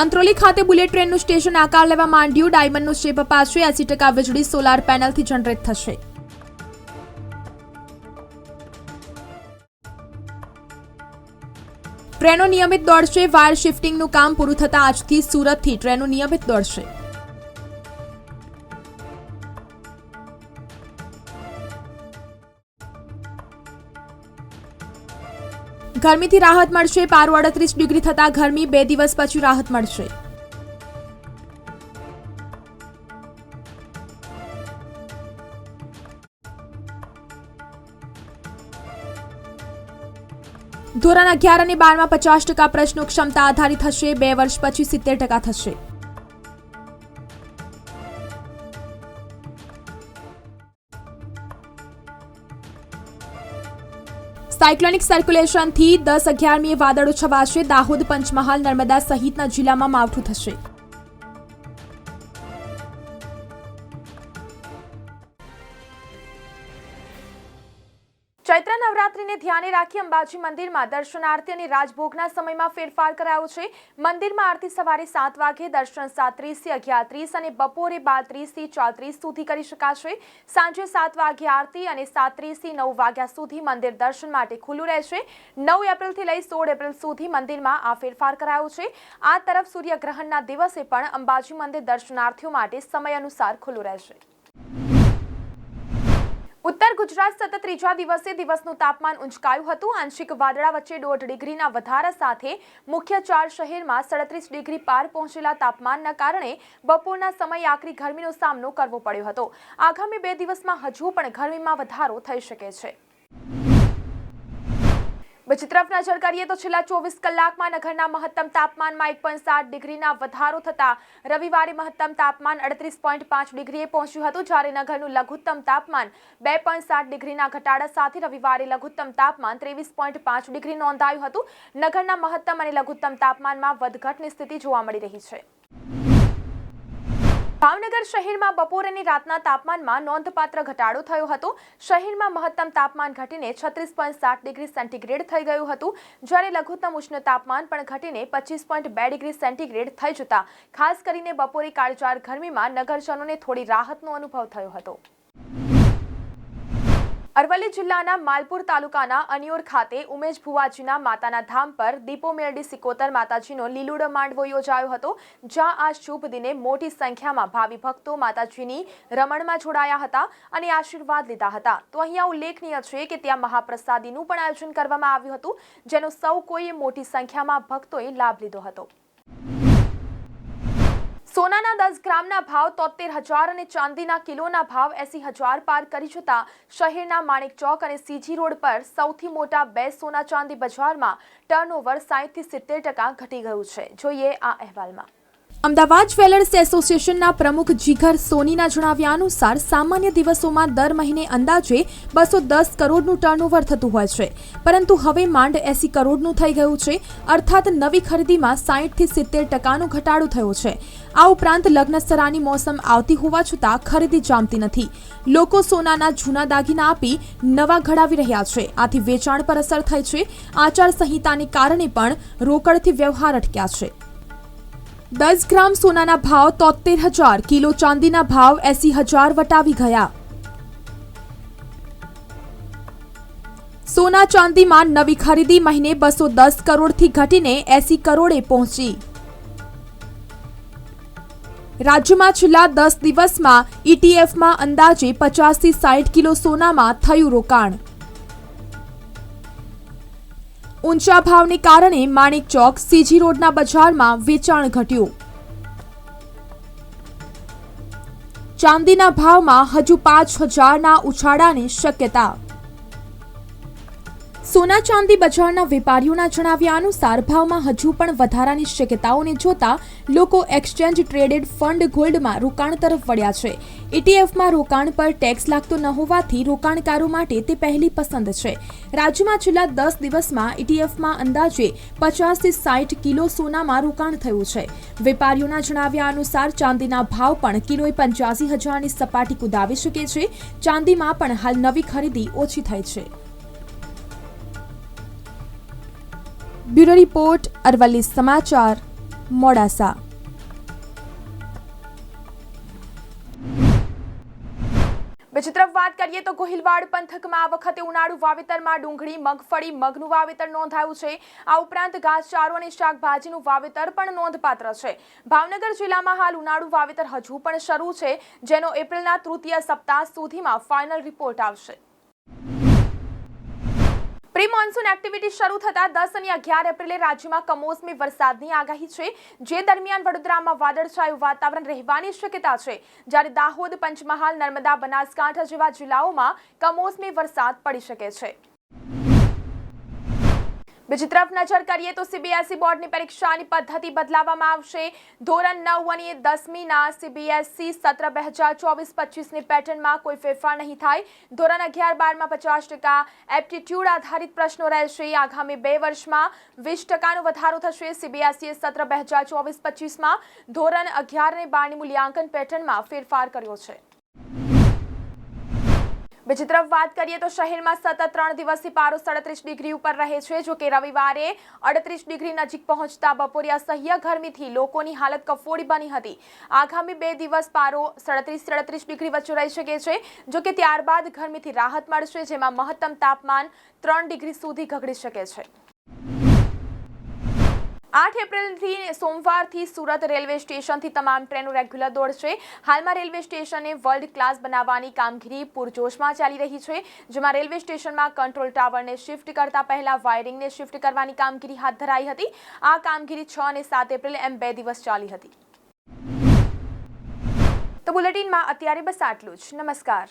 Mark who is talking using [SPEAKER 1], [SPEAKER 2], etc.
[SPEAKER 1] અંત્રોલી ખાતે bullet ટ્રેનનું station આકાર લેવા માંડ્યું. ડાયમંડનું શેપ અપાશે. એસી ટકા વીજળી સોલાર પેનલથી જનરેટ થશે. ટ્રેનો નિયમિત દોડશે. વાયર શિફ્ટિંગનું કામ પૂરું થતાં આજથી સુરતથી ટ્રેનો નિયમિત દોડશે. ગરમીથી રાહત મળશે, પારો અડત્રીસ ડિગ્રી થતાં ગરમી બે દિવસ પછી રાહત મળશે. ધોરણ અગિયાર અને બારમાં પચાસ ટકા પ્રશ્નો ક્ષમતા આધારિત હશે, બે વર્ષ પછી સિત્તેર ટકા થશે. સાયક્લોનિક સર્ક્યુલેશનથી દસ અગિયારમીએ વાદળો છવાશે. દાહોદ પંચમહાલ નર્મદા સહિતના જિલ્લામાં માવઠું થશે. ચૈત્ર નવરાત્રીને ધ્યાને રાખી અંબાજી મંદિરમાં દર્શનાર્થી અને રાજભોગના સમયમાં ફેરફાર કરાયો છે. મંદિરમાં આરતી સવારે સાત વાગે દર્શન સાત્રીસથી અગિયાર ત્રીસ અને બપોરે બાર ત્રીસથી ચોત્રીસ સુધી કરી શકાશે. સાંજે સાત વાગે આરતી અને સાત્રીસથી નવ વાગ્યા સુધી મંદિર દર્શન માટે ખુલ્લું રહેશે. નવ એપ્રિલથી લઈ સોળ એપ્રિલ સુધી મંદિરમાં આ ફેરફાર કરાયો છે. આ તરફ સૂર્યગ્રહણના દિવસે પણ અંબાજી મંદિર દર્શનાર્થીઓ માટે સમય અનુસાર ખુલ્લું રહેશે. ગુજરાત સતત ત્રીજા દિવસે દિવસનું તાપમાન ઉંચકાયું હતું. આંશિક વાદળા વચ્ચે દોઢ ડિગ્રીના વધારા સાથે મુખ્ય ચાર શહેરમાં સડત્રીસ ડિગ્રી પાર પહોંચેલા તાપમાનના કારણે બપોરના સમયે આકરી ગરમીનો સામનો કરવો પડ્યો હતો. આગામી બે દિવસમાં હજુ પણ ગરમીમાં વધારો થઈ શકે છે. બીજી તરફ નજર કરીએ તો છેલ્લા ચોવીસ કલાકમાં નગરના મહત્તમ તાપમાનમાં એક પોઈન્ટ સાત ડિગ્રીના વધારો થતાં રવિવારે મહત્તમ તાપમાન અડત્રીસ પોઈન્ટ પાંચ ડિગ્રીએ પહોંચ્યું હતું, જ્યારે નગરનું લઘુત્તમ તાપમાન બે પોઈન્ટ સાત ડિગ્રીના ઘટાડા સાથે રવિવારે લઘુત્તમ તાપમાન ત્રેવીસ પોઈન્ટ પાંચ ડિગ્રી નોંધાયું હતું. નગરના મહત્તમ અને લઘુત્તમ તાપમાનમાં વધઘટની સ્થિતિ જોવા મળી રહી છે. ભાવનગર શહેરમાં બપોર અને રાતના તાપમાનમાં નોંધપાત્ર ઘટાડો થયો હતો. શહેરમાં મહત્તમ તાપમાન ઘટીને છત્રીસ પોઈન્ટ સાત ડિગ્રી સેન્ટીગ્રેડ થઈ ગયું હતું. જ્યારે લઘુત્તમ ઉષ્ણ તાપમાન પણ ઘટીને પચીસ પોઈન્ટ બે ડિગ્રી સેન્ટીગ્રેડ થઈ જતા. ખાસ કરીને બપોરે કાળજાર ગરમીમાં નગરજનોને થોડી રાહતનો અનુભવ થયો હતો. અરવલ્લી જિલ્લાના માલપુર તાલુકાના અનિયોર ખાતે ઉમેશ ભુવાજીના માતાના ધામ પર દીપો મેરડી સિકોતર માતાજીનો લીલુડો માંડવો યોજાયો હતો, જ્યાં આ શુભ દિને મોટી સંખ્યામાં ભાવિ ભક્તો માતાજીની રમણમાં જોડાયા હતા અને આશીર્વાદ લીધા હતા. તો અહીંયા ઉલ્લેખનીય છે કે ત્યાં મહાપ્રસાદીનું પણ આયોજન કરવામાં આવ્યું હતું, જેનો સૌ કોઈએ મોટી સંખ્યામાં ભક્તોએ લાભ લીધો હતો. સોનાના દસ ગ્રામના ભાવ તોતેર હજાર અને ચાંદીના કિલોના ભાવ એસી હજાર પાર કરી જતા શહેરના માણેક ચોક અને સીજી રોડ પર સૌથી મોટા બે સોના ચાંદી બજારમાં ટર્નઓવર સાહીઠથી સિત્તેર ટકા ઘટી ગયું છે. જોઈએ આ અહેવાલમાં. અમદાવાદ જ્વેલર્સ એસોસિએશનના પ્રમુખ જીગર સોનીના જણાવ્યા અનુસાર સામાન્ય દિવસોમાં દર મહિને અંદાજે બસો દસ કરોડનું ટર્નઓવર થતું હોય છે. પરંતુ હવે માંડ એસી કરોડનું થઈ ગયું છે. અર્થાત નવી ખરીદીમાં સાહીઠથી સિત્તેર ટકાનો ઘટાડો થયો છે. આ ઉપરાંત લગ્નસરાની મોસમ આવતી હોવા છતાં ખરીદી જામતી નથી. લોકો સોનાના જૂના દાગીના આપી નવા ઘડાવી રહ્યા છે. આથી વેચાણ પર અસર થઈ છે. આચારસંહિતાને કારણે પણ રોકડથી વ્યવહાર અટક્યા છે. દસ ગ્રામ સોનાના ભાવ તોતેર હજાર, કિલો ચાંદીના ભાવ એસી હજાર વટાવી ગયા. સોના ચાંદીમાં નવી ખરીદી મહિને બસો દસ કરોડથી ઘટીને એસી કરોડે પહોંચી. રાજ્યમાં છેલ્લા દસ દિવસમાં ઈટીએફમાં અંદાજે પચાસથી સાઠ કિલો સોનામાં થયું રોકાણ. ઊંચા ભાવને કારણે માણેક ચોક સીજી રોડના બજારમાં વેચાણ ઘટ્યું. ચાંદીના ભાવમાં હજુ પાંચ હજારના ઉછાળાની શક્યતા સોના ચાંદી બજારના વેપારીઓના જણાવ્યા અનુસાર ભાવમાં હજુ પણ વધારાની શક્યતાઓને જોતા લોકો એક્સચેન્જ ટ્રેડેડ ફંડ ગોલ્ડમાં રોકાણ તરફ વળ્યા છે. ઇટીએફમાં રોકાણ પર ટેક્સ લાગતો ન હોવાથી રોકાણકારો માટે તે પહેલી પસંદ છે. રાજ્યમાં છેલ્લા દસ દિવસમાં ઇટીએફમાં અંદાજે પચાસથી સાઠ કિલો સોનામાં રોકાણ થયું છે. વેપારીઓના જણાવ્યા અનુસાર ચાંદીના ભાવ પણ કિલોએ પંચ્યાસી હજારની સપાટી કુદાવી શકે છે. ચાંદીમાં પણ હાલ નવી ખરીદી ઓછી થઈ છે. બ્યુરો રિપોર્ટ, અરવલ્લી સમાચાર, મોડાસા. બીજી તરફ વાત કરીએ તો ગોહિલવાડ પંથકમાં આ વખતે ઉનાળુ વાવેતરમાં ડુંગળી, મગફળી, મગનું વાવેતર નોંધાયું છે. આ ઉપરાંત ઘાસચારો અને શાકભાજીનું વાવેતર પણ નોંધપાત્ર છે. ભાવનગર જિલ્લામાં હાલ ઉનાળુ વાવેતર હજુ પણ શરૂ છે, જેનો એપ્રિલના તૃતીય સપ્તાહ સુધીમાં ફાઇનલ રિપોર્ટ આવશે. પ્રી મોન્સૂન એક્ટિવિટી શરૂ થતા દસ અને અગિયાર એપ્રિલે રાજ્યમાં કમોસમી વરસાદની આગાહી છે. જે દરમિયાન વડોદરામાં વાદળછાયું વાતાવરણ રહેવાની શક્યતા છે. જ્યારે દાહોદ, પંચમહાલ, નર્મદા, બનાસકાંઠા જેવા જિલ્લાઓમાં કમોસમી વરસાદ પડી શકે છે. બીજી તરફ નજર કરીએ તો સીબીએસઈ બોર્ડની પરીક્ષાની પદ્ધતિ બદલાવવામાં આવશે. ધોરણ નવ અને દસમીના સીબીએસઈ સત્ર બે હજાર ચોવીસ પચીસની પેટર્નમાં કોઈ ફેરફાર નહીં થાય. ધોરણ અગિયાર બારમાં પચાસ ટકા એપ્ટિટ્યૂડ આધારિત પ્રશ્નો રહેશે. આગામી બે વર્ષમાં વીસ ટકાનો વધારો થશે સીબીએસઈએ સત્ર બે હજાર ચોવીસ પચીસમાં. ધોરણ અગિયાર અને બારની મૂલ્યાંકન પેટર્નમાં ફેરફાર કર્યો છે. બીજી તરફ વાત કરીએ તો શહેરમાં સતત ત્રણ દિવસથી પારો સાડત્રીસ ડિગ્રી ઉપર રહે છે. જો કે રવિવારે અડત્રીસ ડિગ્રી નજીક પહોંચતા બપોરે અસહ્ય ગરમીથી લોકોની હાલત કફોડી બની હતી. આગામી બે દિવસ પારો સાડત્રીસ સાડત્રીસ ડિગ્રી વચ્ચે રહી શકે છે. જો કે ત્યારબાદ ગરમીથી રાહત મળશે, જેમાં મહત્તમ તાપમાન ત્રણ ડિગ્રી સુધી ઘગડી શકે છે. આઠ એપ્રિલથી સોમવારથી સુરત રેલવે સ્ટેશનથી તમામ ટ્રેનો રેગ્યુલર દોડશે. હાલમાં રેલવે સ્ટેશને વર્લ્ડ ક્લાસ બનાવવાની કામગીરી પૂરજોશમાં ચાલી રહી છે, જેમાં રેલવે સ્ટેશનમાં કંટ્રોલ ટાવરને શિફ્ટ કરતા પહેલા વાયરિંગને શિફ્ટ કરવાની કામગીરી હાથ ધરાઈ હતી. આ કામગીરી છ અને સાત એપ્રિલ એમ બે દિવસ ચાલી હતી. તો બુલેટિનમાં અત્યારે બસ આટલું જ. નમસ્કાર.